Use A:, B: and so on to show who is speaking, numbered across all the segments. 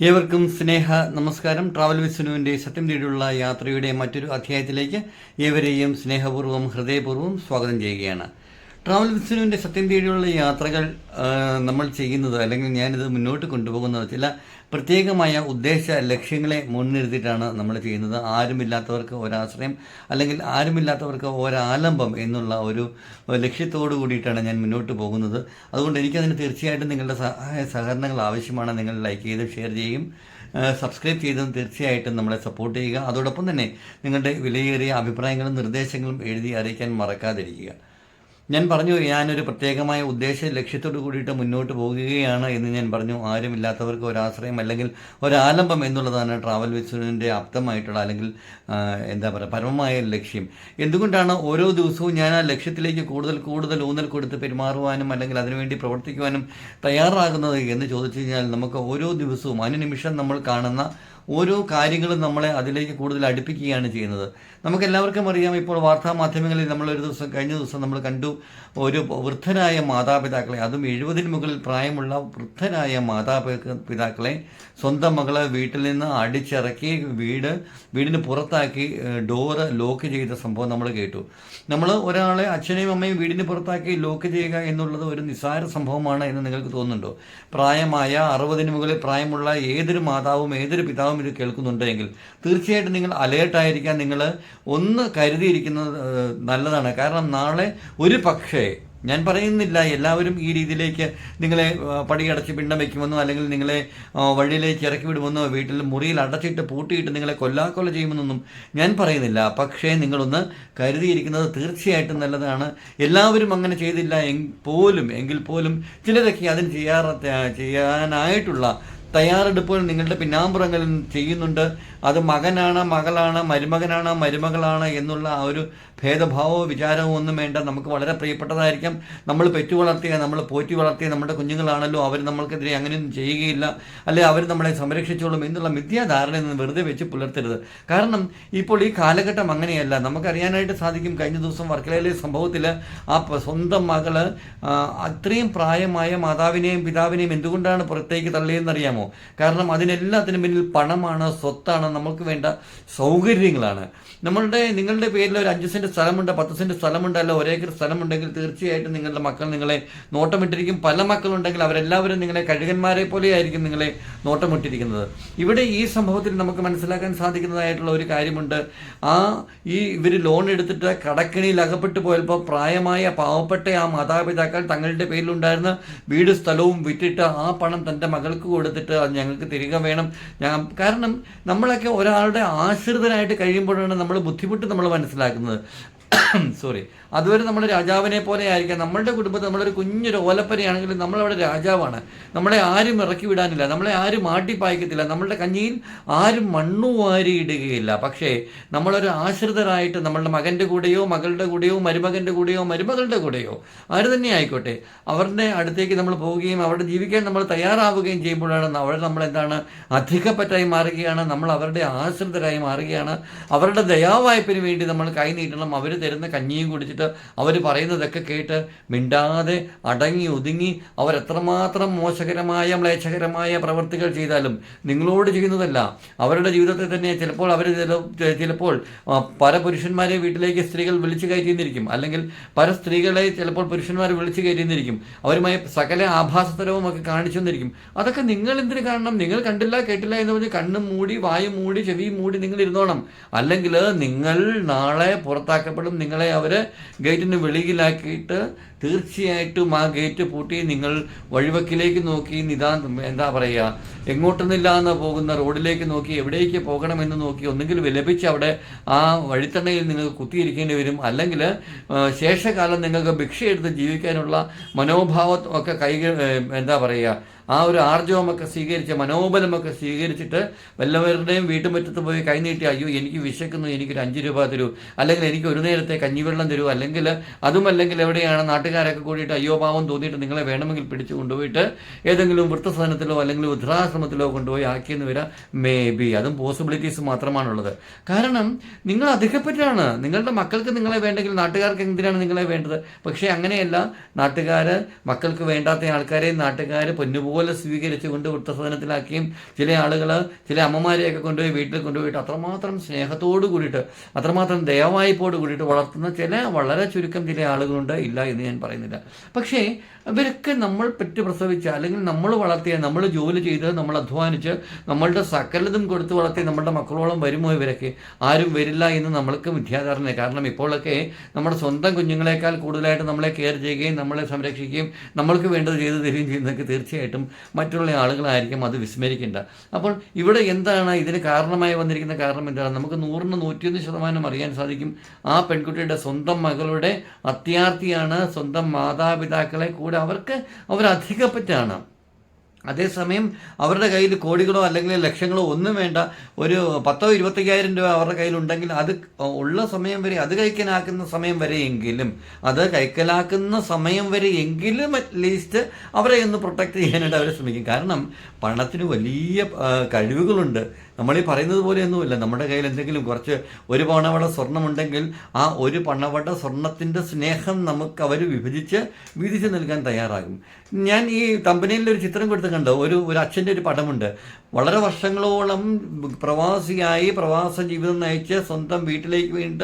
A: ഏവർക്കും സ്നേഹ നമസ്കാരം. ട്രാവൽ വിസ്നുവിന്റെ സത്യം തേടിയുള്ള യാത്രയുടെ മറ്റൊരു അധ്യായത്തിലേക്ക് ഏവരെയും സ്നേഹപൂർവം ഹൃദയപൂർവം സ്വാഗതം ചെയ്യുകയാണ്. ട്രാവൽ വിസ്നുവിന്റെ സത്യം തേടിയുള്ള യാത്രകൾ നമ്മൾ ചെയ്യുന്നത് അല്ലെങ്കിൽ ഞാനിത് മുന്നോട്ട് കൊണ്ടുപോകുന്നത് ചില പ്രത്യേകമായ ഉദ്ദേശ ലക്ഷ്യങ്ങളെ മുൻനിർത്തിയിട്ടാണ് നമ്മൾ ചെയ്യുന്നത്. ആരുമില്ലാത്തവർക്ക് ഒരാശ്രയം അല്ലെങ്കിൽ ആരുമില്ലാത്തവർക്ക് ഒരാലംബം എന്നുള്ള ഒരു ലക്ഷ്യത്തോടു കൂടിയിട്ടാണ് ഞാൻ മുന്നോട്ട് പോകുന്നത്. അതുകൊണ്ട് എനിക്കതിന് തീർച്ചയായിട്ടും നിങ്ങളുടെ സഹായ സഹകരണങ്ങൾ ആവശ്യമാണ്. നിങ്ങൾ ലൈക്ക് ചെയ്ത് ഷെയർ ചെയ്യും സബ്സ്ക്രൈബ് ചെയ്തും തീർച്ചയായിട്ടും നമ്മളെ സപ്പോർട്ട് ചെയ്യുക. അതോടൊപ്പം തന്നെ നിങ്ങളുടെ വിലയേറിയ അഭിപ്രായങ്ങളും നിർദ്ദേശങ്ങളും എഴുതി അറിയിക്കാൻ മറക്കാതിരിക്കുക. ഞാൻ പറഞ്ഞു ഞാനൊരു പ്രത്യേകമായ ഉദ്ദേശ ലക്ഷ്യത്തോട് കൂടിയിട്ട് മുന്നോട്ട് പോകുകയാണ് എന്ന് ഞാൻ പറഞ്ഞു. ആരുമില്ലാത്തവർക്ക് ഒരാശ്രയം അല്ലെങ്കിൽ ഒരാലംബം എന്നുള്ളതാണ് ട്രാവൽ വിസുവിന്റെ അപ്തമായിട്ടുള്ള അല്ലെങ്കിൽ എന്താ പറയുക പരമമായ ലക്ഷ്യം. എന്തുകൊണ്ടാണ് ഓരോ ദിവസവും ഞാൻ ആ ലക്ഷ്യത്തിലേക്ക് കൂടുതൽ കൂടുതൽ ഊന്നൽ കൊടുത്ത് പെരുമാറുവാനും അല്ലെങ്കിൽ അതിനുവേണ്ടി പ്രവർത്തിക്കുവാനും തയ്യാറാകുന്നത് എന്ന് ചോദിച്ചു കഴിഞ്ഞാൽ നമുക്ക് ഓരോ ദിവസവും അനുനിമിഷം നമ്മൾ കാണുന്ന ഓരോ കാര്യങ്ങളും നമ്മളെ അതിലേക്ക് കൂടുതൽ അടുപ്പിക്കുകയാണ് ചെയ്യുന്നത്. നമുക്ക് എല്ലാവർക്കും അറിയാം ഇപ്പോൾ വാർത്താ മാധ്യമങ്ങളിൽ നമ്മൾ ഒരു ദിവസം കഴിഞ്ഞ ദിവസം നമ്മൾ കണ്ടു ഒരു വൃദ്ധരായ മാതാപിതാക്കളെ അതും എഴുപതിന് മുകളിൽ പ്രായമുള്ള വൃദ്ധരായ മാതാപിതാക്കളെ സ്വന്തം മകളെ വീട്ടിൽ നിന്ന് അടിച്ചിറക്കി വീട് വീടിന് പുറത്താക്കി ഡോറ് ലോക്ക് ചെയ്ത സംഭവം നമ്മൾ കേട്ടു. നമ്മൾ ഒരാളെ അച്ഛനെയും അമ്മയും വീടിന് പുറത്താക്കി ലോക്ക് ചെയ്യുക എന്നുള്ളത് ഒരു നിസ്സാര സംഭവമാണ് എന്ന് നിങ്ങൾക്ക് തോന്നുന്നുണ്ടോ? പ്രായമായ അറുപതിന് മുകളിൽ പ്രായമുള്ള ഏതൊരു മാതാവും ഏതൊരു പിതാവും ഇത് കേൾക്കുന്നുണ്ടെങ്കിൽ തീർച്ചയായിട്ടും നിങ്ങൾ അലേർട്ടായിരിക്കാൻ നിങ്ങൾ ഒന്ന് കരുതിയിരിക്കുന്നത് നല്ലതാണ്. കാരണം നാളെ ഒരു പക്ഷേ ഞാൻ പറയുന്നില്ല എല്ലാവരും ഈ രീതിയിലേക്ക് നിങ്ങളെ പടിയടച്ച് പിണ്ടം വയ്ക്കുമെന്നോ അല്ലെങ്കിൽ നിങ്ങളെ വഴിയിലേക്ക് ഇറക്കി വിടുമെന്നോ വീട്ടിൽ മുറിയിൽ അടച്ചിട്ട് പൂട്ടിയിട്ട് നിങ്ങളെ കൊല്ലാക്കൊല ചെയ്യുമെന്നൊന്നും ഞാൻ പറയുന്നില്ല. പക്ഷേ നിങ്ങളൊന്ന് കരുതിയിരിക്കുന്നത് തീർച്ചയായിട്ടും നല്ലതാണ്. എല്ലാവരും അങ്ങനെ ചെയ്തില്ല പോലും എങ്കിൽ പോലും ചിലരൊക്കെ അതിന് ചെയ്യാറ ചെയ്യാനായിട്ടുള്ള തയ്യാറെടുപ്പുകൾ നിങ്ങളുടെ പിന്നാമ്പുറങ്ങളിൽ ചെയ്യുന്നുണ്ട്. അത് മകനാണ് മകളാണ് മരുമകനാണ് മരുമകളാണ് എന്നുള്ള ആ ഒരു ഭേദഭാവമോ വിചാരമോ ഒന്നും വേണ്ട. നമുക്ക് വളരെ പ്രിയപ്പെട്ടതായിരിക്കാം. നമ്മൾ പെറ്റു വളർത്തിയ നമ്മൾ പോറ്റി വളർത്തിയ നമ്മുടെ കുഞ്ഞുങ്ങളാണല്ലോ. അവർ നമ്മൾക്കെതിരെ അങ്ങനെയൊന്നും ചെയ്യുകയില്ല. അല്ലെ അവർ നമ്മളെ സംരക്ഷിച്ചോളും എന്നുള്ള മിഥ്യാധാരണയിൽ നിന്ന് വെറുതെ വെച്ച് പുലർത്തരുത്. കാരണം ഇപ്പോൾ ഈ കാലഘട്ടം അങ്ങനെയല്ല. നമുക്കറിയാനായിട്ട് സാധിക്കും കഴിഞ്ഞ ദിവസം വർക്കലയിലെ സംഭവത്തിൽ ആ സ്വന്തം മകൾ അത്രയും പ്രായമായ മാതാവിനെയും പിതാവിനെയും എന്തുകൊണ്ടാണ് പുറത്തേക്ക് തള്ളിയെന്ന് അറിയാമോ കാരണം അതിനെല്ലാത്തിനും പിന്നിൽ പണമാണ് സ്വത്താണ് നമുക്ക് വേണ്ട സൗകര്യങ്ങളാണ്. നമ്മളുടെ നിങ്ങളുടെ പേരിൽ ഒരു അഞ്ച് സെന്റ് സ്ഥലമുണ്ട് പത്ത് സെന്റ് സ്ഥലമുണ്ട് അല്ല ഒരേക്കർ സ്ഥലമുണ്ടെങ്കിൽ തീർച്ചയായിട്ടും നിങ്ങളുടെ മക്കൾ നിങ്ങളെ നോട്ടമിട്ടിരിക്കും. പല മക്കളുണ്ടെങ്കിൽ അവരെല്ലാവരും നിങ്ങളെ കഴുകന്മാരെ പോലെയായിരിക്കും നിങ്ങളെ നോട്ടമിട്ടിരിക്കുന്നത്. ഇവിടെ ഈ സംഭവത്തിൽ നമുക്ക് മനസ്സിലാക്കാൻ സാധിക്കുന്നതായിട്ടുള്ള ഒരു കാര്യമുണ്ട്. ആ ഈ ഇവർ ലോൺ എടുത്തിട്ട് കടക്കിണിയിൽ അകപ്പെട്ടു പോയപ്പോൾ പ്രായമായ പാവപ്പെട്ട ആ മാതാപിതാക്കൾ തങ്ങളുടെ പേരിലുണ്ടായിരുന്ന വീട് സ്ഥലവും വിറ്റിട്ട് ആ പണം തന്റെ മകൾക്ക് കൊടുത്തിട്ട് അത് ഞങ്ങൾക്ക് തിരികെ വേണം. ഞാൻ കാരണം നമ്മളൊക്കെ ഒരാളുടെ ആശ്രിതനായിട്ട് കഴിയുമ്പോഴാണ് നമ്മൾ ബുദ്ധിമുട്ട് നമ്മൾ മനസ്സിലാക്കുന്നത്. സോറി അതുവരെ നമ്മൾ രാജാവിനെ പോലെ ആയിരിക്കാം. നമ്മളുടെ കുടുംബത്തിൽ നമ്മളൊരു കുഞ്ഞൊരു ഓലപ്പരയാണെങ്കിലും നമ്മളവിടെ രാജാവാണ്. നമ്മളെ ആരും ഇറക്കി വിടാനില്ല. നമ്മളെ ആരും മാട്ടിപ്പായിക്കത്തില്ല നമ്മളുടെ കഞ്ഞിയിൽ ആരും മണ്ണു വാരിയിടുകയില്ല. പക്ഷേ നമ്മളൊരു ആശ്രിതരായിട്ട് നമ്മളുടെ മകന്റെ കൂടെയോ മകളുടെ കൂടെയോ മരുമകന്റെ കൂടെയോ മരുമകളുടെ കൂടെയോ ആര് തന്നെ ആയിക്കോട്ടെ അവരുടെ അടുത്തേക്ക് നമ്മൾ പോവുകയും അവിടെ ജീവിക്കാൻ നമ്മൾ തയ്യാറാവുകയും ചെയ്യുമ്പോഴാണ് അവർ നമ്മൾ എന്താണ് അധികപ്പറ്റായി മാറുകയാണ്. നമ്മൾ അവരുടെ ആശ്രിതരായി മാറുകയാണ്. അവരുടെ ദയാവായ്പിന് വേണ്ടി നമ്മൾ കൈ നീട്ടണം. അവർ തരുന്ന കഞ്ഞിയും കുടിച്ചിട്ട് അവർ പറയുന്നതൊക്കെ കേട്ട് മിണ്ടാതെ അടങ്ങി ഒതുങ്ങി അവർ എത്രമാത്രം മോശകരമായ മ്ലേച്ഛകരമായ പ്രവൃത്തികൾ ചെയ്താലും നിങ്ങളോട് ചെയ്യുന്നതല്ല. അവരുടെ ജീവിതത്തിൽ തന്നെ ചിലപ്പോൾ അവർ ചിലപ്പോൾ പല പുരുഷന്മാരെ വീട്ടിലേക്ക് സ്ത്രീകൾ വിളിച്ചു കയറ്റിയെന്നിരിക്കും. അല്ലെങ്കിൽ പല സ്ത്രീകളെ ചിലപ്പോൾ പുരുഷന്മാർ വിളിച്ചു കയറ്റിയെന്നിരിക്കും. അവരുമായി സകല ആഭാസതരവും ഒക്കെ കാണിച്ചു തന്നിരിക്കും അതൊക്കെ നിങ്ങൾ എന്തിനു കാണണം? നിങ്ങൾ കണ്ടില്ല കേട്ടില്ല എന്ന് പറഞ്ഞ് കണ്ണും മൂടി വായും മൂടി ചെവിയും മൂടി നിങ്ങൾ ഇരുന്നോണം. അല്ലെങ്കിൽ നിങ്ങൾ നാളെ പുറത്താക്കപ്പെടും. നിങ്ങളെ അവർ ഗേറ്റിന് വെളിയിലാക്കിയിട്ട് തീർച്ചയായിട്ടും ആ ഗേറ്റ് പൂട്ടി നിങ്ങൾ വഴിവക്കിലേക്ക് നോക്കി നിദാ എന്താ പറയുക എങ്ങോട്ടൊന്നില്ലാന്ന് പോകുന്ന റോഡിലേക്ക് നോക്കി എവിടേക്ക് പോകണമെന്ന് നോക്കി ഒന്നുകിൽ വിലപിച്ച് അവിടെ ആ വഴിത്തണ്ണയിൽ നിങ്ങൾക്ക് കുത്തിയിരിക്കേണ്ടി വരും. അല്ലെങ്കിൽ ശേഷകാലം നിങ്ങൾക്ക് ഭിക്ഷയെടുത്ത് ജീവിക്കാനുള്ള മനോഭാവം ഒക്കെ കൈ എന്താ പറയുക ആ ഒരു ആർജവമൊക്കെ സ്വീകരിച്ച് മനോബലമൊക്കെ സ്വീകരിച്ചിട്ട് വല്ലവരുടെയും വീട്ടുമുറ്റത്ത് പോയി കൈനീട്ടി അയ്യോ എനിക്ക് വിശക്കുന്നു എനിക്കൊരു അഞ്ച് രൂപ തരൂ. അല്ലെങ്കിൽ എനിക്ക് ഒരു നേരത്തെ കഞ്ഞിവെള്ളം തരൂ. അല്ലെങ്കിൽ അതും അല്ലെങ്കിൽ എവിടെയാണ് നാട്ടുകാരൊക്കെ കൂടിയിട്ട് അയ്യോ പാവം തോന്നിയിട്ട് നിങ്ങളെ വേണമെങ്കിൽ പിടിച്ചു കൊണ്ടുപോയിട്ട് ഏതെങ്കിലും വൃത്തസ്ഥാനത്തിലോ അല്ലെങ്കിൽ വൃദ്ധാശ്രമത്തിലോ കൊണ്ടുപോയി ആക്കിയെന്ന് വരാം. May be. അതും പോസിബിലിറ്റീസ് മാത്രമാണുള്ളത്. കാരണം നിങ്ങൾ അധികപ്പെട്ടാണ്. നിങ്ങളുടെ മക്കൾക്ക് നിങ്ങളെ വേണ്ടെങ്കിൽ നാട്ടുകാർക്ക് എന്തിനാണ് നിങ്ങളെ വേണ്ടത്? പക്ഷേ അങ്ങനെയല്ല. നാട്ടുകാർ മക്കൾക്ക് വേണ്ടാത്ത ആൾക്കാരെ നാട്ടുകാർ പൊന്നുപോലെ അതുപോലെ സ്വീകരിച്ചുകൊണ്ട് വൃത്തസദനത്തിലാക്കിയും ചില ആളുകൾ ചില അമ്മമാരെയൊക്കെ കൊണ്ടുപോയി വീട്ടിൽ കൊണ്ടുപോയിട്ട് അത്രമാത്രം സ്നേഹത്തോട് കൂടിയിട്ട് അത്രമാത്രം ദയവായ്പോട് കൂടിയിട്ട് വളർത്തുന്ന ചില വളരെ ചുരുക്കം ചില ആളുകളുണ്ട്. ഇല്ല എന്ന് ഞാൻ പറയുന്നില്ല. പക്ഷേ ഇവരൊക്കെ നമ്മൾ പെറ്റ് പ്രസവിച്ച അല്ലെങ്കിൽ നമ്മൾ വളർത്തിയ നമ്മൾ ജോലി ചെയ്ത് നമ്മൾ അധ്വാനിച്ച് നമ്മളുടെ സകലതും കൊടുത്ത് വളർത്തി നമ്മളുടെ മക്കളോളം വരുമോ ഇവരൊക്കെ? ആരും വരില്ല എന്ന് നമ്മൾക്ക് മിഥ്യാധാരണ കാരണം ഇപ്പോഴൊക്കെ നമ്മുടെ സ്വന്തം കുഞ്ഞുങ്ങളെക്കാൾ കൂടുതലായിട്ട് നമ്മളെ കെയർ ചെയ്യുകയും നമ്മളെ സംരക്ഷിക്കുകയും നമ്മൾക്ക് വേണ്ടത് ചെയ്തു തരികയും ചെയ്യുന്നതൊക്കെ തീർച്ചയായിട്ടും മറ്റുള്ള ആളുകളായിരിക്കും അത് വിസ്മരിക്കേണ്ട. അപ്പോൾ ഇവിടെ എന്താണ് ഇതിന് കാരണമായി വന്നിരിക്കുന്ന കാരണം എന്താണ്? നമുക്ക് നൂറിന് നൂറ്റിയൊന്ന് ശതമാനം അറിയാൻ സാധിക്കും. ആ പെൺകുട്ടിയുടെ സ്വന്തം മകളുടെ അത്യാർത്ഥിയാണ് സ്വന്തം മാതാപിതാക്കളെ കൂടെ അവർക്ക് അവരധികപ്പറ്റാണ് അതേസമയം അവരുടെ കയ്യിൽ കോടികളോ അല്ലെങ്കിൽ ലക്ഷങ്ങളോ ഒന്നും വേണ്ട. ഒരു പത്തോ ഇരുപത്തയ്യായിരം രൂപ അവരുടെ കയ്യിലുണ്ടെങ്കിൽ അത് ഉള്ള സമയം വരെ അത് കൈക്കലാക്കുന്ന സമയം വരെ എങ്കിലും അത് കൈക്കലാക്കുന്ന സമയം വരെ എങ്കിലും അറ്റ്ലീസ്റ്റ് അവരെ ഒന്ന് പ്രൊട്ടക്ട് ചെയ്യാനായിട്ട് അവർ ശ്രമിക്കും. കാരണം പണത്തിന് വലിയ കഴിവുകളുണ്ട്. നമ്മൾ ഈ പറയുന്നത് പോലെയൊന്നുമില്ല. നമ്മുടെ കയ്യിൽ എന്തെങ്കിലും കുറച്ച് ഒരു പണവട സ്വർണമുണ്ടെങ്കിൽ ആ ഒരു പണവട സ്വർണത്തിന്റെ സ്നേഹം നമുക്ക് അവർ വിഭജിച്ച് വീതിച്ച് നൽകാൻ തയ്യാറാകും. ഞാൻ ഈ കമ്പനിയിൽ ഒരു ചിത്രം കൊടുത്ത് കണ്ടോ? ഒരു ഒരു അച്ഛന്റെ ഒരു പടമുണ്ട്. വളരെ വർഷങ്ങളോളം പ്രവാസിയായി പ്രവാസ ജീവിതം നയിച്ച് സ്വന്തം വീട്ടിലേക്ക് വേണ്ടി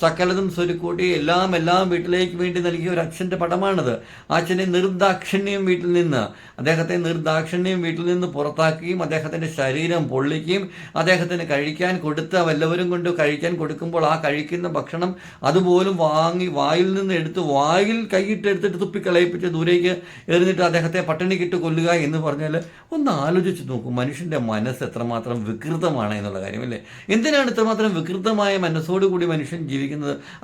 A: സകലതും സ്വരുക്കൂട്ടി എല്ലാം എല്ലാം വീട്ടിലേക്ക് വേണ്ടി നൽകിയ ഒരു അച്ഛന്റെ പടമാണത്. അച്ഛനെ നിർദാക്ഷിണ്യം വീട്ടിൽ നിന്ന് അദ്ദേഹത്തെ നിർദാക്ഷിണ്യം വീട്ടിൽ നിന്ന് പുറത്താക്കുകയും അദ്ദേഹത്തിന്റെ ശരീരം പൊള്ളിക്കുകയും അദ്ദേഹത്തിന് കഴിക്കാൻ കൊടുത്ത വല്ലവരും കൊണ്ട് കഴിക്കാൻ കൊടുക്കുമ്പോൾ ആ കഴിക്കുന്ന ഭക്ഷണം അതുപോലും വാങ്ങി വായിൽ നിന്ന് എടുത്ത് വായിൽ കൈയിട്ട് എടുത്തിട്ട് തുപ്പിക്കളയിപ്പിച്ച് ദൂരേക്ക് എറിഞ്ഞിട്ട് അദ്ദേഹത്തെ പട്ടിണിക്കിട്ട് കൊല്ലുക എന്ന് പറഞ്ഞാൽ ഒന്ന് ആലോചിച്ച് നോക്കൂ മനുഷ്യന്റെ മനസ്സ് എത്രമാത്രം വികൃതമാണ് എന്നുള്ള കാര്യമല്ലേ? എന്തിനാണ് ഇത്രമാത്രം വികൃതമായ മനസ്സോടുകൂടി മനുഷ്യൻ ജീവിക്കുന്നത്?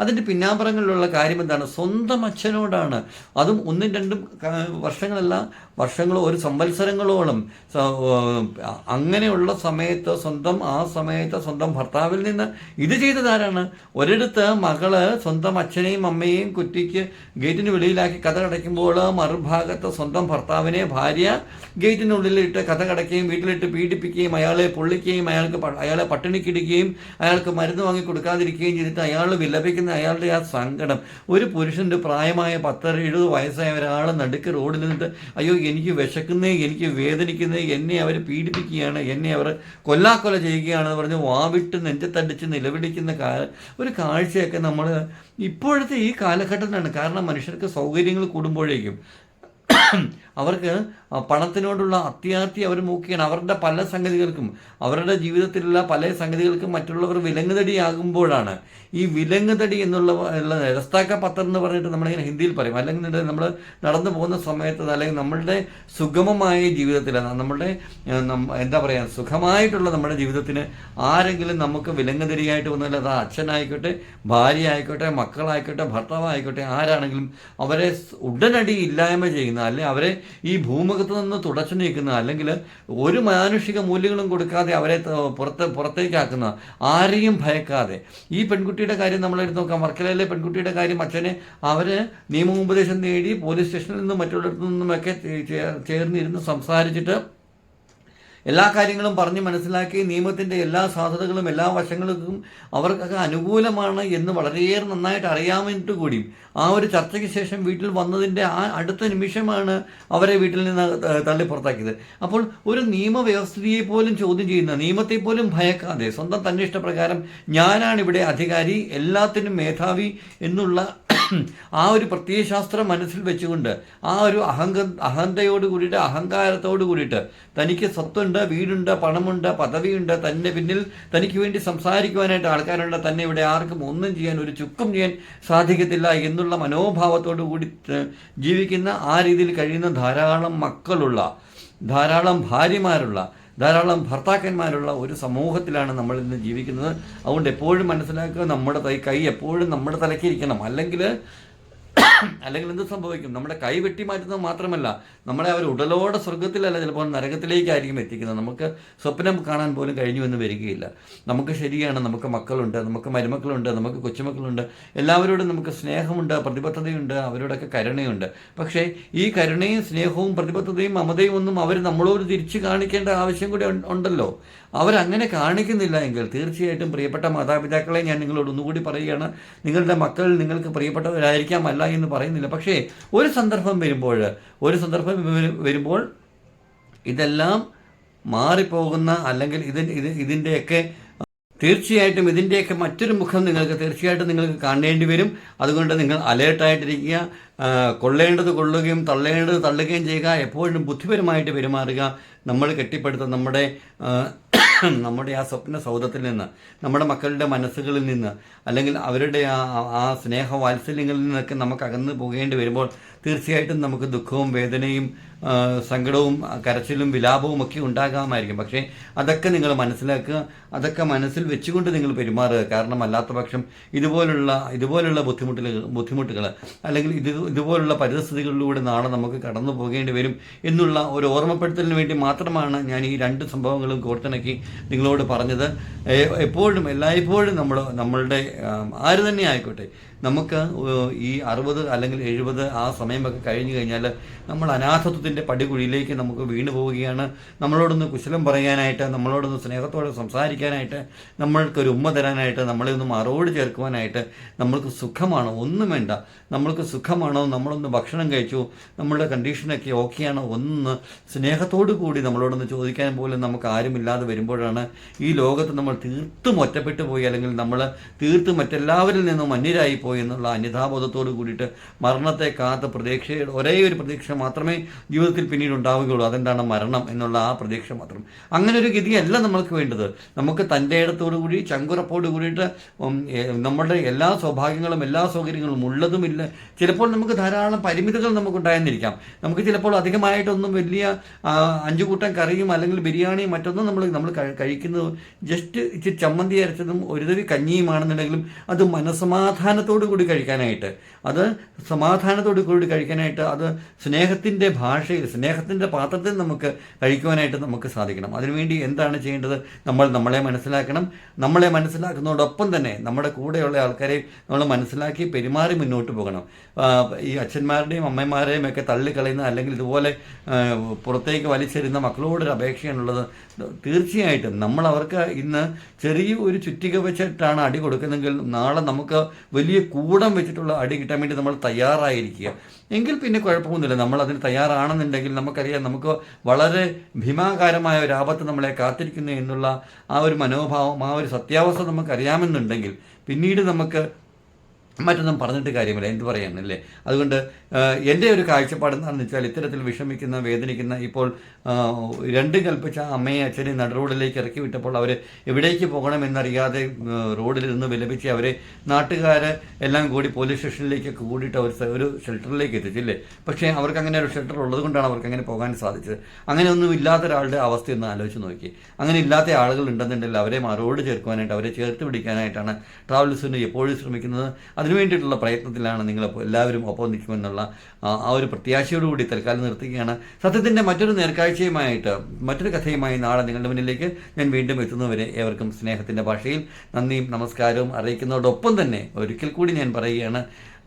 A: അതിന്റെ പിന്നാമ്പറങ്ങളിലുള്ള കാര്യം എന്താണ്? സ്വന്തം അച്ഛനോടാണ്. അതും ഒന്നും രണ്ടും വർഷങ്ങളല്ല വർഷങ്ങളോ ഒരു സംവത്സരങ്ങളോളം. അങ്ങനെയുള്ള സമയത്ത് സ്വന്തം ആ സമയത്ത് സ്വന്തം ഭർത്താവിൽ നിന്ന് ഇത് ചെയ്തതാരാണ് ഒരിടത്ത് മകൾ സ്വന്തം അച്ഛനെയും അമ്മയെയും കുറ്റിക്ക് ഗേറ്റിന് വെളിയിലാക്കി കഥ കടയ്ക്കുമ്പോൾ മറുഭാഗത്ത് സ്വന്തം ഭർത്താവിനെ ഭാര്യ ഗേറ്റിനുള്ളിലിട്ട് കഥ കടയ്ക്കുകയും വീട്ടിലിട്ട് പീഡിപ്പിക്കുകയും അയാളെ പൊള്ളിക്കുകയും അയാൾക്ക് അയാളെ പട്ടിണിക്കിടുകയും അയാൾക്ക് മരുന്ന് വാങ്ങി കൊടുക്കാതിരിക്കുകയും ചെയ്തിട്ട് അയാൾ വിലപിക്കുന്ന അയാളുടെ ആ സങ്കടം. ഒരു പുരുഷന്റെ പ്രായമായ പത്തര എഴുപത് വയസ്സായ ഒരാൾ നടുക്ക് റോഡിൽ നിന്നിട്ട് അയ്യോ എനിക്ക് വിശക്കുന്നേ എനിക്ക് വേദനിക്കുന്നേ എന്നെ അവർ പീഡിപ്പിക്കുകയാണ് എന്നെ അവർ കൊല്ലാക്കൊല ചെയ്യുകയാണെന്ന് പറഞ്ഞ് വാവിട്ട് നെഞ്ചത്തടിച്ച് നിലവിളിക്കുന്ന കാ ഒരു കാഴ്ചയൊക്കെ നമ്മൾ ഇപ്പോഴത്തെ ഈ കാലഘട്ടത്തിലാണ്. കാരണം മനുഷ്യർക്ക് സൗകര്യങ്ങൾ കൂടുമ്പോഴേക്കും അവർക്ക് പണത്തിനോടുള്ള അത്യാർത്തി അവർ മൂക്കുകയാണ്. അവരുടെ പല സംഗതികൾക്കും അവരുടെ ജീവിതത്തിലുള്ള പല സംഗതികൾക്കും മറ്റുള്ളവർ വിലങ്ങുതടിയാകുമ്പോഴാണ്. ഈ വിലങ്ങുതടി എന്നുള്ള രസ്താക്ക പത്രം എന്ന് പറഞ്ഞിട്ട് നമ്മളിങ്ങനെ ഹിന്ദിയിൽ പറയും. അല്ലെങ്കിൽ നമ്മൾ നടന്നു പോകുന്ന സമയത്ത് അല്ലെങ്കിൽ നമ്മളുടെ സുഗമമായ ജീവിതത്തിൽ നമ്മളുടെ എന്താ പറയുക സുഖമായിട്ടുള്ള നമ്മുടെ ജീവിതത്തിന് ആരെങ്കിലും നമുക്ക് വിലങ്ങുതടിയായിട്ട് വന്നാൽ അത് അച്ഛനായിക്കോട്ടെ ഭാര്യ ആയിക്കോട്ടെ മക്കളായിക്കോട്ടെ ഭർത്താവായിക്കോട്ടെ ആരാണെങ്കിലും അവരെ ഉടനടി ഇല്ലായ്മ ചെയ്യുന്ന അല്ലെങ്കിൽ അവരെ ഈ ഭൂമുഖത്ത് നിന്ന് തുടച്ചു നീക്കുന്ന അല്ലെങ്കിൽ ഒരു മാനുഷിക മൂല്യങ്ങളും കൊടുക്കാതെ അവരെ പുറത്ത് പുറത്തേക്കാക്കുന്ന ആരെയും ഭയക്കാതെ. ഈ പെൺകുട്ടിയുടെ കാര്യം നമ്മൾ എടുത്ത് നോക്കാം. വർക്കലയിലെ പെൺകുട്ടിയുടെ കാര്യം അച്ഛനെ അവർ നിയമോപദേശം നേടി പോലീസ് സ്റ്റേഷനിൽ നിന്നും മറ്റുള്ളിടത്തു നിന്നുമൊക്കെ ചേർന്നിരുന്ന് സംസാരിച്ചിട്ട് എല്ലാ കാര്യങ്ങളും പറഞ്ഞ് മനസ്സിലാക്കി നിയമത്തിന്റെ എല്ലാ സാധ്യതകളും എല്ലാ വശങ്ങൾക്കും അവർക്കൊക്കെ അനുകൂലമാണ് എന്ന് വളരെയേറെ നന്നായിട്ട് അറിയാമെന്നിട്ട് കൂടിയും ആ ഒരു ചർച്ചയ്ക്ക് ശേഷം വീട്ടിൽ വന്നതിന്റെ ആ അടുത്ത നിമിഷമാണ് അവരെ വീട്ടിൽ നിന്ന് തള്ളി പുറത്താക്കിയത്. അപ്പോൾ ഒരു നിയമവ്യവസ്ഥയെ പോലും ചോദ്യം ചെയ്യുന്ന നിയമത്തെ പോലും ഭയക്കാതെ സ്വന്തം തന്നെ ഇഷ്ടപ്രകാരം ഞാനാണ് ഇവിടെ അധികാരി എല്ലാത്തിനും മേധാവി എന്നുള്ള ആ ഒരു പ്രത്യയശാസ്ത്രം മനസ്സിൽ വെച്ചുകൊണ്ട് ആ ഒരു അഹങ്ക അഹന്തയോട് കൂടിയിട്ട് അഹങ്കാരത്തോട് കൂടിയിട്ട് തനിക്ക് സ്വത്തുണ്ട് വീടുണ്ട് പണമുണ്ട് പദവിയുണ്ട് തന്നെ പിന്നിൽ തനിക്ക് വേണ്ടി സംസാരിക്കുവാനായിട്ട് ആൾക്കാരുണ്ട് തന്നെ ഇവിടെ ആർക്കും ഒന്നും ചെയ്യാൻ ഒരു ചുക്കും ചെയ്യാൻ സാധിക്കത്തില്ല എന്നുള്ള മനോഭാവത്തോടു കൂടി ജീവിക്കുന്ന ആ രീതിയിൽ കഴിയുന്ന ധാരാളം മക്കളുള്ള ധാരാളം ഭാര്യമാരുള്ള ധാരാളം ഭർത്താക്കന്മാരുള്ള ഒരു സമൂഹത്തിലാണ് നമ്മൾ ഇന്ന് ജീവിക്കുന്നത്. അതുകൊണ്ട് എപ്പോഴും മനസ്സിലാക്കുക നമ്മുടെ കൈ എപ്പോഴും നമ്മുടെ തലക്കിരിക്കണം അല്ലെങ്കിൽ അല്ലെങ്കിൽ എന്ത് സംഭവിക്കും? നമ്മുടെ കൈ വെട്ടി മാറ്റുന്നത് മാത്രമല്ല നമ്മളെ അവർ ഉടലോടെ സ്വർഗത്തിലല്ല ചിലപ്പോൾ നരകത്തിലേക്കായിരിക്കും എത്തിക്കുന്നത്. നമുക്ക് സ്വപ്നം കാണാൻ പോലും കഴിഞ്ഞു എന്ന് വരികയില്ല. നമുക്ക് ശരിയാണ് നമുക്ക് മക്കളുണ്ട് നമുക്ക് മരുമക്കളുണ്ട് നമുക്ക് കൊച്ചുമക്കളുണ്ട്. എല്ലാവരോടും നമുക്ക് സ്നേഹമുണ്ട് പ്രതിബദ്ധതയുണ്ട് അവരോടൊക്കെ കരുണയുണ്ട്. പക്ഷേ ഈ കരുണയും സ്നേഹവും പ്രതിബദ്ധതയും മമതയും ഒന്നും അവർ നമ്മളോട് തിരിച്ചു കാണിക്കേണ്ട ആവശ്യം കൂടി ഉണ്ടല്ലോ. അവരങ്ങനെ കാണിക്കുന്നില്ല എങ്കിൽ തീർച്ചയായിട്ടും പ്രിയപ്പെട്ട മാതാപിതാക്കളെ ഞാൻ നിങ്ങളോട് ഒന്നുകൂടി പറയുകയാണ്. നിങ്ങളുടെ മക്കൾ നിങ്ങൾക്ക് പ്രിയപ്പെട്ടവരായിരിക്കാം. അല്ല എന്ന് പറയുന്നില്ല. പക്ഷേ ഒരു സന്ദർഭം വരുമ്പോൾ ഒരു സന്ദർഭം വരുമ്പോൾ ഇതെല്ലാം മാറിപ്പോകുന്ന അല്ലെങ്കിൽ ഇതിന് ഇത് ഇതിന്റെയൊക്കെ തീർച്ചയായിട്ടും ഇതിന്റെയൊക്കെ മറ്റൊരു മുഖം നിങ്ങൾക്ക് തീർച്ചയായിട്ടും നിങ്ങൾക്ക് കാണേണ്ടി വരും. അതുകൊണ്ട് നിങ്ങൾ അലേർട്ടായിട്ടിരിക്കുക കൊള്ളേണ്ടത് കൊള്ളുകയും തള്ളേണ്ടത് തള്ളുകയും ചെയ്യുക എപ്പോഴും ബുദ്ധിപരമായിട്ട് പെരുമാറുക നമ്മൾ കെട്ടിപ്പടുത്ത നമ്മുടെ നമ്മുടെ ആ സ്വപ്ന സൗധത്തിൽ നിന്ന് നമ്മുടെ മക്കളുടെ മനസ്സുകളിൽ നിന്ന് അല്ലെങ്കിൽ അവരുടെ ആ ആ സ്നേഹ വാത്സല്യങ്ങളിൽ നിന്നൊക്കെ നമുക്ക് അകന്നു പോകേണ്ടി വരുമ്പോൾ തീർച്ചയായിട്ടും നമുക്ക് ദുഃഖവും വേദനയും സങ്കടവും കരച്ചിലും വിലാപവും ഒക്കെ ഉണ്ടാകാമായിരിക്കും. പക്ഷേ അതൊക്കെ നിങ്ങൾ മനസ്സിലാക്കുക അതൊക്കെ മനസ്സിൽ വെച്ചുകൊണ്ട് നിങ്ങൾ പെരുമാറുക. കാരണം അല്ലാത്ത പക്ഷം ഇതുപോലുള്ള ഇതുപോലുള്ള ബുദ്ധിമുട്ടുകൾ ബുദ്ധിമുട്ടുകൾ അല്ലെങ്കിൽ ഇത് ഇതുപോലുള്ള പരിസ്ഥിതികളിലൂടെ നാളെ നമുക്ക് കടന്നു പോകേണ്ടി വരും എന്നുള്ള ഒരു ഓർമ്മപ്പെടുത്തലിന് വേണ്ടി മാത്രമാണ് ഞാൻ ഈ രണ്ട് സംഭവങ്ങളും കോർത്തിണക്കി നിങ്ങളോട് പറഞ്ഞത്. എപ്പോഴും എല്ലായ്പ്പോഴും നമ്മൾ നമ്മളുടെ ആര് തന്നെ ആയിക്കോട്ടെ നമുക്ക് ഈ അറുപത് അല്ലെങ്കിൽ എഴുപത് ആ സമയമൊക്കെ കഴിഞ്ഞു കഴിഞ്ഞാൽ നമ്മൾ അനാഥത്വത്തിന്റെ പടികുഴിയിലേക്ക് നമുക്ക് വീണു പോവുകയാണ്. നമ്മളോടൊന്ന് കുശലം പറയാനായിട്ട് നമ്മളോടൊന്ന് സ്നേഹത്തോടെ സംസാരിക്കാനായിട്ട് നമ്മൾക്കൊരു ഉമ്മ തരാനായിട്ട് നമ്മളെ ഒന്ന് മറോട് ചേർക്കുവാനായിട്ട് നമ്മൾക്ക് സുഖമാണോ? ഒന്നും വേണ്ട. നമ്മൾക്ക് സുഖമാണോ? നമ്മളൊന്ന് ഭക്ഷണം കഴിച്ചു നമ്മളുടെ കണ്ടീഷനൊക്കെ ഓക്കെയാണോ? ഒന്ന് സ്നേഹത്തോടു കൂടി നമ്മളോടൊന്ന് ചോദിക്കാൻ പോലും നമുക്ക് ആരുമില്ലാതെ വരുമ്പോഴാണ് ഈ ലോകത്ത് നമ്മൾ തീർത്തും ഒറ്റപ്പെട്ടു പോയി അല്ലെങ്കിൽ നമ്മൾ തീർത്തും മറ്റെല്ലാവരിൽ നിന്നും അന്യരായി പോയി എന്നുള്ള അന്യതാബോധത്തോട് കൂടിയിട്ട് മരണത്തെ കാത്ത പ്രതീക്ഷയുടെ ഒരേ ഒരു പ്രതീക്ഷ മാത്രമേ ജീവിതത്തിൽ പിന്നീട് ഉണ്ടാവുകയുള്ളൂ. അതെന്താണ് മരണം എന്നുള്ള ആ പ്രതീക്ഷ മാത്രം. അങ്ങനെ ഒരു ഗതിയല്ല നമ്മൾക്ക് വേണ്ടത്. നമുക്ക് തന്റെ ഇടത്തോടു കൂടി ചങ്കുറപ്പോട് കൂടിയിട്ട് നമ്മുടെ എല്ലാ സൗഭാഗ്യങ്ങളും എല്ലാ സൗകര്യങ്ങളും ഉള്ളതുമില്ല. ചിലപ്പോൾ നമുക്ക് ധാരാളം പരിമിതികൾ നമുക്ക് ഉണ്ടായെന്നിരിക്കാം നമുക്ക് ചിലപ്പോൾ അധികമായിട്ടൊന്നും വലിയ അഞ്ചു കൂട്ടം കറിയും അല്ലെങ്കിൽ ബിരിയാണിയും മറ്റൊന്നും നമ്മൾ നമ്മൾ കഴി- കഴിക്കുന്നത് ജസ്റ്റ് ഇച്ചിരി ചമ്മന്തി അരച്ചതും ഒരു തവി കഞ്ഞിയുമാണെന്നുണ്ടെങ്കിലും അത് മനസമാധാനത്തോടു കൂടി കഴിക്കാനായിട്ട്. അത് സമാധാനത്തോടു കൂടി കഴിക്കാനായിട്ട് അത് സ്നേഹത്തിന്റെ ഭാഷയിൽ സ്നേഹത്തിന്റെ പാത്രത്തിൽ നമുക്ക് കഴിക്കുവാനായിട്ട് നമുക്ക് സാധിക്കണം. അതിനുവേണ്ടി എന്താണ് ചെയ്യേണ്ടത്? നമ്മൾ നമ്മളെ മനസ്സിലാക്കണം. നമ്മളെ മനസ്സിലാക്കുന്നതോടൊപ്പം തന്നെ നമ്മുടെ കൂടെയുള്ള ആൾക്കാരെ നമ്മൾ മനസ്സിലാക്കി പെരുമാറി മുന്നോട്ട് പോകണം. ഈ അച്ഛന്മാരുടെയും അമ്മമാരെയും ഒക്കെ തള്ളിക്കളയുന്ന അല്ലെങ്കിൽ ഇതുപോലെ പുറത്തേക്ക് വലിച്ചെറിയുന്ന മക്കളോടൊരു അപേക്ഷയാണുള്ളത്. തീർച്ചയായിട്ടും നമ്മൾ അവർക്ക് ഇന്ന് ചെറിയ ഒരു ചുറ്റിക വെച്ചിട്ടാണ് അടി കൊടുക്കുന്നതെങ്കിൽ നാളെ നമുക്ക് വലിയ കൂടം വെച്ചിട്ടുള്ള അടി വേണ്ടി നമ്മൾ തയ്യാറായിരിക്കുക. എങ്കിൽ പിന്നെ കുഴപ്പമൊന്നുമില്ല. നമ്മൾ അതിന് തയ്യാറാണെന്നുണ്ടെങ്കിൽ നമുക്കറിയാം നമുക്ക് വളരെ ഭീമാകാരമായ ഒരു ആപത്ത് നമ്മളെ കാത്തിരിക്കുന്നു എന്നുള്ള ആ ഒരു മനോഭാവം ആ ഒരു സത്യാവസ്ഥ നമുക്കറിയാമെന്നുണ്ടെങ്കിൽ പിന്നീട് നമുക്ക് മറ്റൊന്നും പറഞ്ഞിട്ട് കാര്യമില്ല. എന്ത് പറയാനല്ലേ അതുകൊണ്ട് എന്റെ ഒരു കാഴ്ചപ്പാട് എന്താണെന്ന് വെച്ചാൽ ഇത്തരത്തിൽ വിഷമിക്കുന്ന വേദനിക്കുന്ന ഇപ്പോൾ രണ്ടും കൽപ്പിച്ച അമ്മയെ അച്ഛനെ നടുറോഡിലേക്ക് ഇറക്കി വിട്ടപ്പോൾ അവർ എവിടേക്ക് പോകണമെന്നറിയാതെ റോഡിൽ നിന്ന് വിലപിച്ച് അവരെ നാട്ടുകാർ എല്ലാം കൂടി പോലീസ് സ്റ്റേഷനിലേക്കൊക്കെ കൂടിയിട്ട് അവർ ഒരു ഷെൽട്ടറിലേക്ക് എത്തിച്ചില്ലേ പക്ഷേ അവർക്ക് അങ്ങനെ ഒരു ഷെൽട്ടർ ഉള്ളത് കൊണ്ടാണ് അവർക്ക് അങ്ങനെ പോകാൻ സാധിച്ചത്. അങ്ങനെ ഒന്നും ഇല്ലാത്ത ഒരാളുടെ അവസ്ഥ ഒന്ന് ആലോചിച്ച് നോക്കി. അങ്ങനെ ഇല്ലാത്ത ആളുകൾ ഉണ്ടെന്നുണ്ടെങ്കിൽ അവരെ മറോട് ചേർക്കുവാനായിട്ട് അവരെ ചേർത്ത് പിടിക്കാനായിട്ടാണ് ട്രാവൽസിന് എപ്പോഴും ശ്രമിക്കുന്നത്. അതിനുവേണ്ടിയിട്ടുള്ള പ്രയത്നത്തിലാണ് നിങ്ങൾ എല്ലാവരും ഒപ്പം നിൽക്കുമെന്നുള്ള ആ ഒരു പ്രത്യാശയോടുകൂടി തൽക്കാലം നിർത്തുകയാണ് സത്യത്തിന്റെ മറ്റൊരു നേർക്കാഴ്ചയുമായിട്ട് മറ്റൊരു കഥയുമായി നാളെ നിങ്ങളുടെ മുന്നിലേക്ക് ഞാൻ വീണ്ടും എത്തുന്നവരെ ഏവർക്കും സ്നേഹത്തിന്റെ ഭാഷയിൽ നന്ദിയും നമസ്കാരവും അറിയിക്കുന്നതോടൊപ്പം തന്നെ ഒരിക്കൽ കൂടി ഞാൻ പറയുകയാണ്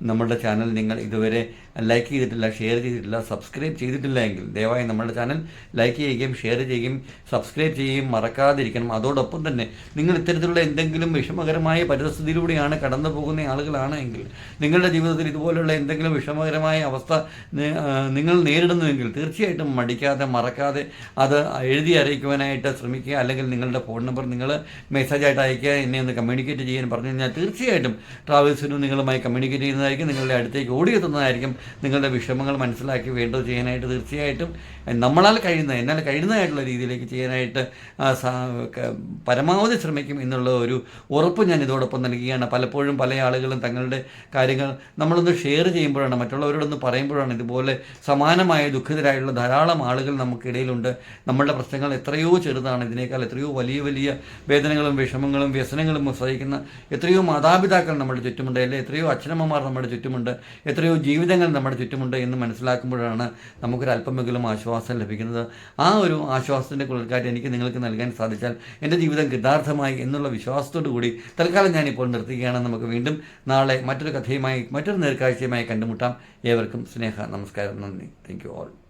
A: നമ്മുടെ ചാനൽ നിങ്ങൾ ഇതുവരെ ലൈക്ക് ചെയ്തിട്ടില്ല ഷെയർ ചെയ്തിട്ടില്ല സബ്സ്ക്രൈബ് ചെയ്തിട്ടില്ല എങ്കിൽ ദയവായി നമ്മുടെ ചാനൽ ലൈക്ക് ചെയ്യുകയും ഷെയർ ചെയ്യുകയും സബ്സ്ക്രൈബ് ചെയ്യുകയും മറക്കാതിരിക്കണം. അതോടൊപ്പം തന്നെ നിങ്ങൾ ഇത്തരത്തിലുള്ള എന്തെങ്കിലും വിഷമകരമായ പരിസ്ഥിതിയിലൂടെയാണ് കടന്നു പോകുന്ന ആളുകളാണ് എങ്കിൽ നിങ്ങളുടെ ജീവിതത്തിൽ ഇതുപോലുള്ള എന്തെങ്കിലും വിഷമകരമായ അവസ്ഥ നിങ്ങൾ നേരിടുന്നുവെങ്കിൽ തീർച്ചയായിട്ടും മടിക്കാതെ മറക്കാതെ അത് എഴുതി അറിയിക്കുവാനായിട്ട് ശ്രമിക്കുക. അല്ലെങ്കിൽ നിങ്ങളുടെ ഫോൺ നമ്പർ നിങ്ങൾ മെസ്സേജായിട്ട് അയക്കുക എന്നെ ഒന്ന് കമ്മ്യൂണിക്കേറ്റ് ചെയ്യാൻ പറഞ്ഞു കഴിഞ്ഞാൽ തീർച്ചയായിട്ടും ട്രാവൽസിനും നിങ്ങളുമായി കമ്മ്യൂണിക്കേറ്റ് ചെയ്യുന്നതായിരിക്കും നിങ്ങളുടെ അടുത്തേക്ക് ഓടിയെത്തുന്നതായിരിക്കും. നിങ്ങളുടെ വിഷമങ്ങൾ മനസ്സിലാക്കി വേണ്ടത് ചെയ്യാനായിട്ട് തീർച്ചയായിട്ടും നമ്മളാൽ കഴിയുന്ന എന്നാൽ കഴിയുന്നതായിട്ടുള്ള രീതിയിലേക്ക് ചെയ്യാനായിട്ട് പരമാവധി ശ്രമിക്കും എന്നുള്ള ഒരു ഉറപ്പ് ഞാൻ ഇതോടൊപ്പം നൽകുകയാണ്. പലപ്പോഴും പല ആളുകളും തങ്ങളുടെ കാര്യങ്ങൾ നമ്മളൊന്ന് ഷെയർ ചെയ്യുമ്പോഴാണ് മറ്റുള്ളവരോടൊന്ന് പറയുമ്പോഴാണ് ഇതുപോലെ സമാനമായ ദുഃഖിതരായിട്ടുള്ള ധാരാളം ആളുകൾ നമുക്കിടയിലുണ്ട്. നമ്മളുടെ പ്രശ്നങ്ങൾ എത്രയോ ചെറുതാണ്. ഇതിനേക്കാൾ എത്രയോ വലിയ വലിയ വേദനകളും വിഷമങ്ങളും വ്യസനങ്ങളും സഹിക്കുന്ന എത്രയോ മാതാപിതാക്കൾ നമ്മുടെ ചുറ്റുമുണ്ട്. അല്ലെ എത്രയോ അച്ഛനമ്മമാർ നമ്മുടെ ചുറ്റുമുണ്ട്. എത്രയോ ജീവിതങ്ങൾ നമ്മുടെ ചുറ്റുമുണ്ട് എന്ന് മനസ്സിലാക്കുമ്പോഴാണ് നമുക്കൊരു അല്പമെങ്കിലും ആശ്വാസം ലഭിക്കുന്നത്. ആ ഒരു ആശ്വാസത്തിന്റെ കുളിർക്കാറ്റ് എനിക്ക് നിങ്ങൾക്ക് നൽകാൻ സാധിച്ചാൽ എന്റെ ജീവിതം കൃതാർത്ഥമായി എന്നുള്ള വിശ്വാസത്തോടു കൂടി തൽക്കാലം ഞാനിപ്പോൾ നിർത്തുകയാണ്. നമുക്ക് വീണ്ടും നാളെ മറ്റൊരു കഥയുമായി മറ്റൊരു നേർക്കാഴ്ചയുമായി കണ്ടുമുട്ടാം. ഏവർക്കും സ്നേഹ നമസ്കാരം നന്ദി. Thank you all